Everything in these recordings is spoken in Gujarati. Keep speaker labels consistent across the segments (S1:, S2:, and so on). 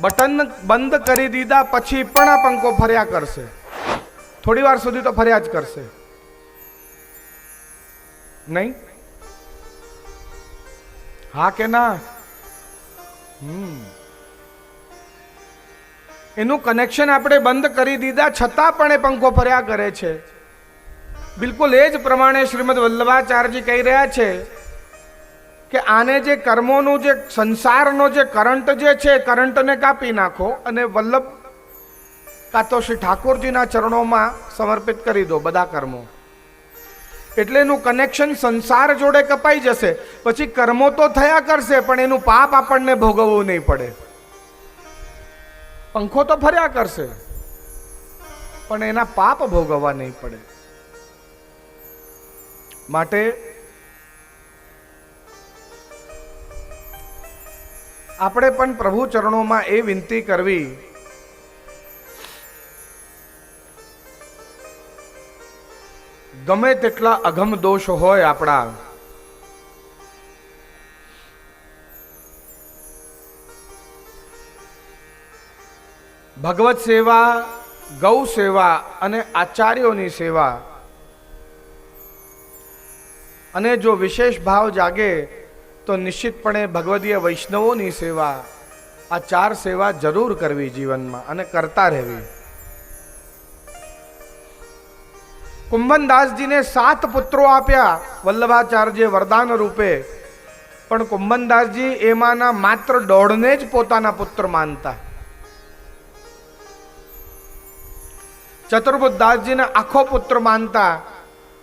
S1: બટન બંધ કરી દીધા પછી પણ આ પંખો ફર્યા કરશે. થોડી વાર સુધી તો ફર્યા જ કરશે. નહીં? હા કે ના? હમ. એનું કનેક્શન આપણે બંધ કરી દીધા છતાં પણ એ પંખો ફર્યા કરે છે. બિલકુલ એ જ પ્રમાણે શ્રીમદ વલ્લભાચાર્યજી કહી રહ્યા છે કે આને જે કર્મોનું જે સંસારનો જે કરંટ જે છે, કરંટને કાપી નાખો અને વલ્લભ કાં તો શ્રી ઠાકોરજીના ચરણોમાં સમર્પિત કરી દો બધા કર્મો. એટલે એનું કનેક્શન સંસાર જોડે કપાઈ જશે. પછી કર્મો તો થયા કરશે, પણ એનું પાપ આપણને ભોગવવું નહીં પડે. પંખો તો ફર્યા કરશે, પણ એના પાપ ભોગવવા નહીં પડે. માટે આપણે પણ પ્રભુ ચરણોમાં એ વિનંતી કરવી. ગમે તેટલા અઘમ દોષ હોય આપણા. ભગવત સેવા, ગૌ સેવા અને આચાર્યોની સેવા. અને જો વિશેષ ભાવ જાગે તો નિશ્ચિતપણે ભગવદીય વૈષ્ણવોની સેવા, આ ચાર સેવા જરૂર કરવી જીવનમાં અને કરતા રહેવી. કુંભનદાસજીને સાત પુત્રો આપ્યા વલ્લભાચાર્ય વરદાન રૂપે. પણ કુંભનદાસજી એમાંના માત્ર દોઢને જ પોતાના પુત્ર માનતા. ચતુર્બુદાસજીને આખો પુત્ર માનતા.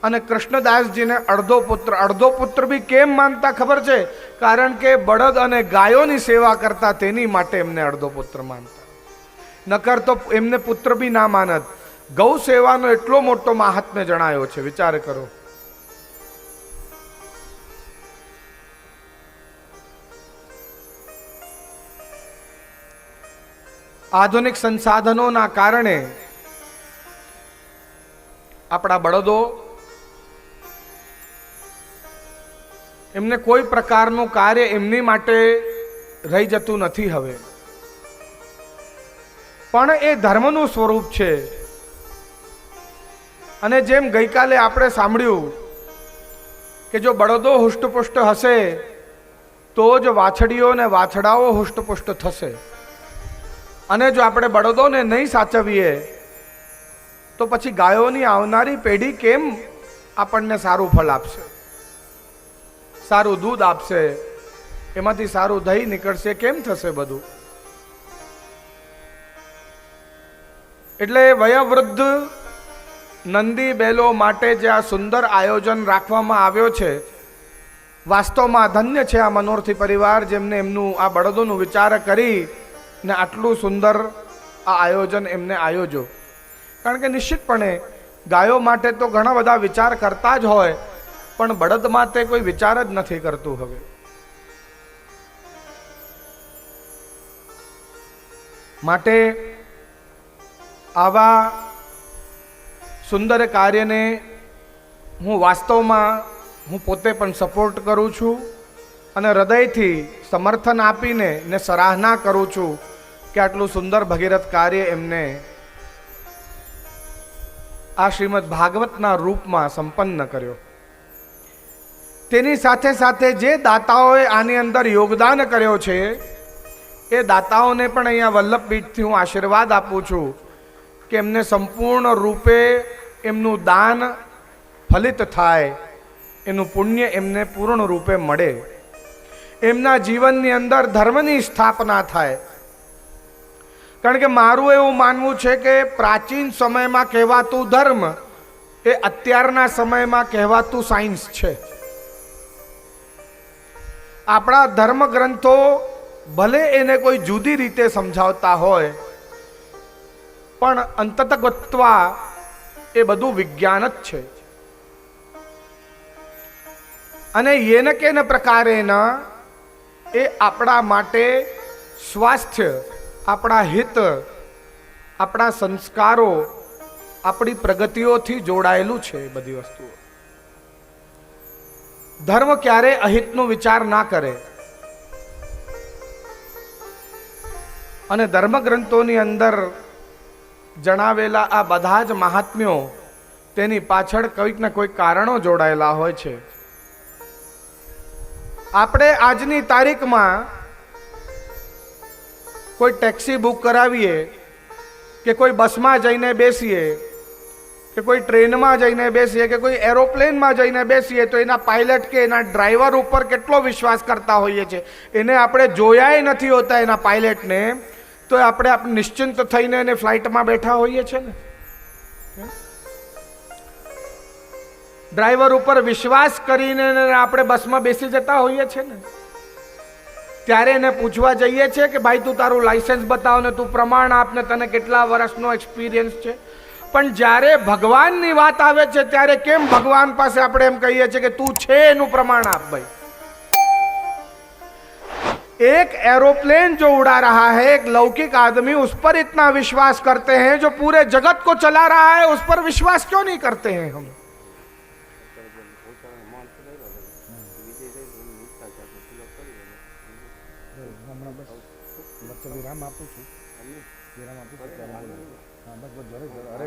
S1: અને કૃષ્ણદાસજીને અડધો પુત્ર. અડધો પુત્ર બી કેમ માનતા ખબર છે? કારણ કે બળદ અને ગાયોની સેવા કરતા તેની માટે એમને અડધો પુત્ર માનતા. નકર તો એમને પુત્ર બી ના માનત. ગૌ સેવાનો એટલો મોટો મહાત્મ્ય જણાયો છે. વિચાર કરો. આધુનિક સંસાધનોના કારણે આપણા બળદો એમને કોઈ પ્રકારનું કાર્ય એમની માટે રહી જતું નથી હવે. પણ એ ધર્મનું સ્વરૂપ છે. અને જેમ ગઈકાલે આપણે સાંભળ્યું કે જો બળદો હુષ્ટપુષ્ટ હશે, તો જ વાછડીઓ ને વાછડાઓ હુષ્ટપુષ્ટ થશે. અને જો આપણે બળદોને નહીં સાચવીએ, તો પછી ગાયોની આવનારી પેઢી કેમ આપણને સારું ફળ આપશે? સારું દૂધ આપશે, એમાંથી સારું દહીં નીકળશે, કેમ થશે બધું? એટલે વયોવૃદ્ધ નંદી બેલો માટે જે આ સુંદર આયોજન રાખવામાં આવ્યો છે, વાસ્તવમાં ધન્ય છે આ મનોરથી પરિવાર જેમને એમનું આ બળદોનું વિચાર કરી ને આટલું સુંદર આ આયોજન એમને આયોજો કારણ કે નિશ્ચિતપણે ગાયો માટે તો ઘણા બધા વિચાર કરતા જ હોય પણ બળદ માટે કોઈ વિચાર જ નથી કરતું હવે. માટે આવા સુંદર કાર્યને હું વાસ્તવમાં હું પોતે પણ સપોર્ટ કરું છું અને હૃદયથી સમર્થન આપીને ને સરાહના કરું છું કે આટલું સુંદર ભગીરથ કાર્ય એમને આ શ્રીમદ ભાગવતના રૂપમાં સંપન્ન કર્યો. તેની સાથે સાથે જે દાતાઓએ આની અંદર યોગદાન કર્યો છે, એ દાતાઓને પણ અહીંયા વલ્લભપીઠથી હું આશીર્વાદ આપું છું કે એમને સંપૂર્ણ રૂપે એમનું દાન ફલિત થાય, એનું પુણ્ય એમને પૂર્ણ રૂપે મળે. એમના જીવનની અંદર ધર્મની સ્થાપના થાય. કારણ કે મારું એવું માનવું છે કે પ્રાચીન સમયમાં કહેવાતું ધર્મ એ અત્યારના સમયમાં કહેવાતું સાયન્સ છે. આપણા ધર્મ ગ્રંથો ભલે એને કોઈ જુદી રીતે સમજાવતા હોય, પણ અંતતગત્વા એ બધું વિજ્ઞાન જ છે. અને એને કેન પ્રકારેના એ આપણા માટે સ્વાસ્થ્ય, આપણા હિત, આપણા સંસ્કારો, આપણી પ્રગતિઓથી જોડાયેલું છે બધી વસ્તુઓ. ધર્મ ક્યારે અહિતનો વિચાર ના કરે? અને ધર્મગ્રંથોની અંદર જણાવેલા આ બધા જ મહાત્મ્યો તેની પાછળ કોઈક ને કોઈક કારણો જોડાયેલા હોય છે. આપણે આજની તારીખમાં કોઈ ટેક્સી બુક કરાવીએ કે કોઈ બસમાં જઈને બેસીએ કે કોઈ ટ્રેનમાં જઈને બેસીએ કે કોઈ એરોપ્લેનમાં જઈને બેસીએ તો એના પાયલટ કે એના ડ્રાઈવર ઉપર કેટલો વિશ્વાસ કરતા હોઈએ છીએ? એને આપણે જોયાય નથી હોતા એના પાયલટને, તો આપણે આપણે નિશ્ચિંત થઈને એને ફ્લાઇટમાં બેઠા હોઈએ છીએ ને? ડ્રાઈવર ઉપર વિશ્વાસ કરીને આપણે બસમાં બેસી જતા હોઈએ છીએ ને? ત્યારે એને પૂછવા જઈએ છીએ કે, ભાઈ, તું તારું લાઇસન્સ બતાવ ને, તું પ્રમાણ આપને તને કેટલા વર્ષનો એક્સપિરિયન્સ છે? પણ જ્યારે ભગવાનની વાત આવે છે ત્યારે કેમ ભગવાન પાસે આપણે એમ કહીએ છીએ કે તું છે એનું પ્રમાણ આપ ભાઈ एक एरोप्लेन जो उड़ा रहा है एक लौकिक आदमी उस पर इतना विश्वास करते हैं जो पूरे जगत को चला रहा है उस पर विश्वास क्यों नहीं करते हैं हम
S2: હમણાં બસ વચ્ચે વિરામ આપું છું વિરામ આપું છું ત્યારે બોલો. હા બસ બસ જોડે જોડે અરે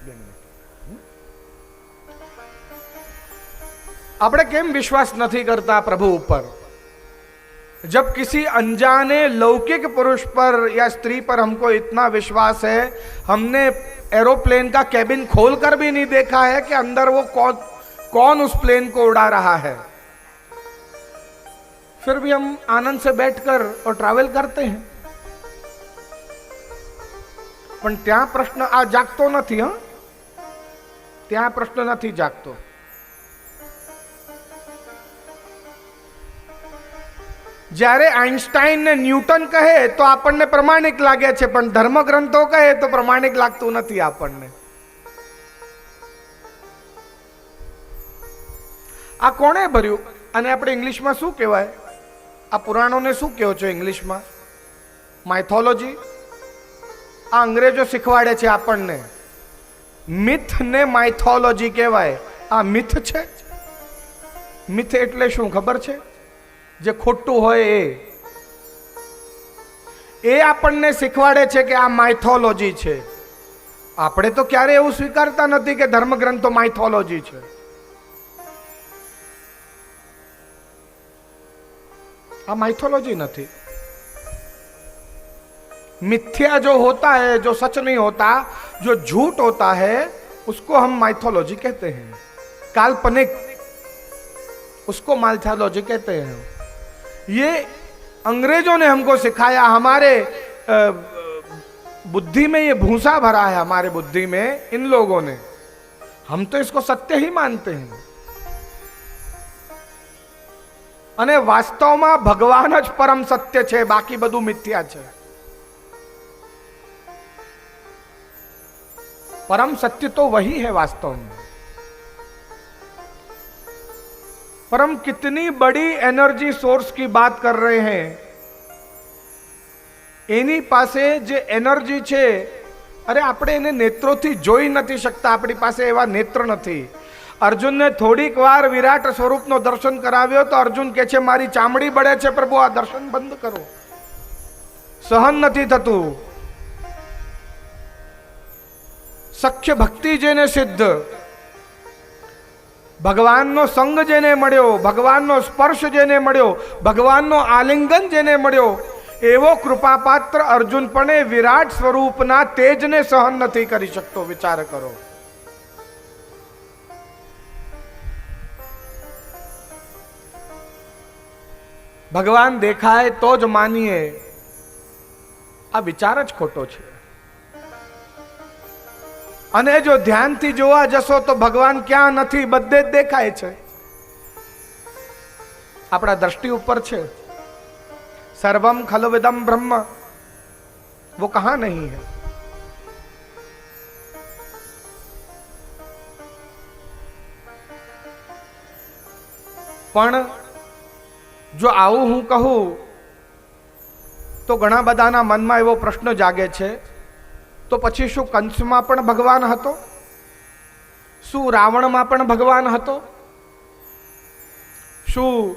S2: બે મિનિટ
S1: આપણે કેમ વિશ્વાસ નથી કરતા પ્રભુ ઉપર जब किसी अनजाने लौकिक पुरुष पर या स्त्री पर हमको इतना विश्वास है हमने एरोप्लेन का कैबिन खोल कर भी नहीं देखा है कि अंदर वो कौन कौन उस प्लेन को उड़ा रहा है फिर भी हम आनंद से बैठकर और ट्रैवल करते हैं પણ ત્યાં પ્રશ્ન આ જાગતો નથી હા ત્યાં પ્રશ્ન નથી જાગતો જ્યારે આઇન્સ્ટાઈન ને ન્યૂટન કહે તો આપણને પ્રમાણિક લાગે છે પણ ધર્મગ્રંથો કહે તો પ્રમાણિક લાગતું નથી આપણને આ કોણે ભર્યું અને આપણે ઇંગ્લિશમાં શું કહેવાય આ પુરાણોને શું કહો છો ઇંગ્લિશમાં? માઇથોલોજી આ અંગ્રેજો શીખવાડે છે આપણને. મિથ ને માઇથોલોજી કહેવાય. આ મિથ છે? મિથ એટલે શું ખબર છે? જે ખોટું હોય એ. એ આપણને શીખવાડે છે કે આ માઇથોલોજી છે. આપણે તો ક્યારે એવું સ્વીકારતા નથી કે ધર્મગ્રંથો માઇથોલોજી છે. આ માइथोलॉजी नहीं मिथ्या जो होता है, जो सच नहीं होता, जो झूठ होता है, उसको हम माइथोलॉजी कहते हैं। काल्पनिक, उसको माइथोलॉजी कहते हैं ये अंग्रेज़ों ने हमको सिखाया, हमारे बुद्धि में ये भूसा भरा है हमारे बुद्धि में, इन लोगों ने। हम तो इसको सत्य ही मानते हैं। અને વાસ્તવમાં ભગવાન જ પરમ સત્ય છે બાકી બધું મિથ્યા છે परम सत्य तो वही है वास्तव में पर हम कितनी बड़ी एनर्जी सोर्स की बात कर रहे हैं એની પાસે જે એનર્જી છે અરે આપણે એને નેત્રોથી જોઈ નથી શકતા આપણી પાસે એવા નેત્ર નથી અર્જુનને થોડીક વાર વિરાટ સ્વરૂપનો દર્શન કરાવ્યો તો અર્જુન કે છે, મારી ચામડી બળે છે પ્રભુ, આ દર્શન બંધ કરો. સહન નથી થતું. સખ્ય ભક્તિ જેને સિદ્ધ, ભગવાનનો સંગ જેને મળ્યો, ભગવાનનો સ્પર્શ જેને મળ્યો, ભગવાનનો આલિંગન જેને મળ્યો, એવો કૃપાપાત્ર અર્જુન પણ વિરાટ સ્વરૂપના તેજને સહન નથી કરી શકતો. વિચાર કરો. ભગવાન દેખાય તો જ માનીએ. આ વિચાર જ ખોટો છે. અને જો ધ્યાનથી જોવા જશો તો ભગવાન ક્યાં નથી, બધે જ દેખાય છે. આપણા દ્રષ્ટિ ઉપર છે. સર્વમ ખલવિદમ બ્રહ્મ. વો કહા નહીં હૈ? પણ જો આવું હું કહું, તો ઘણા બધાના મનમાં એવો પ્રશ્ન જાગે છે, તો પછી શું કંસમાં પણ ભગવાન હતો? શું રાવણમાં પણ ભગવાન હતો? શું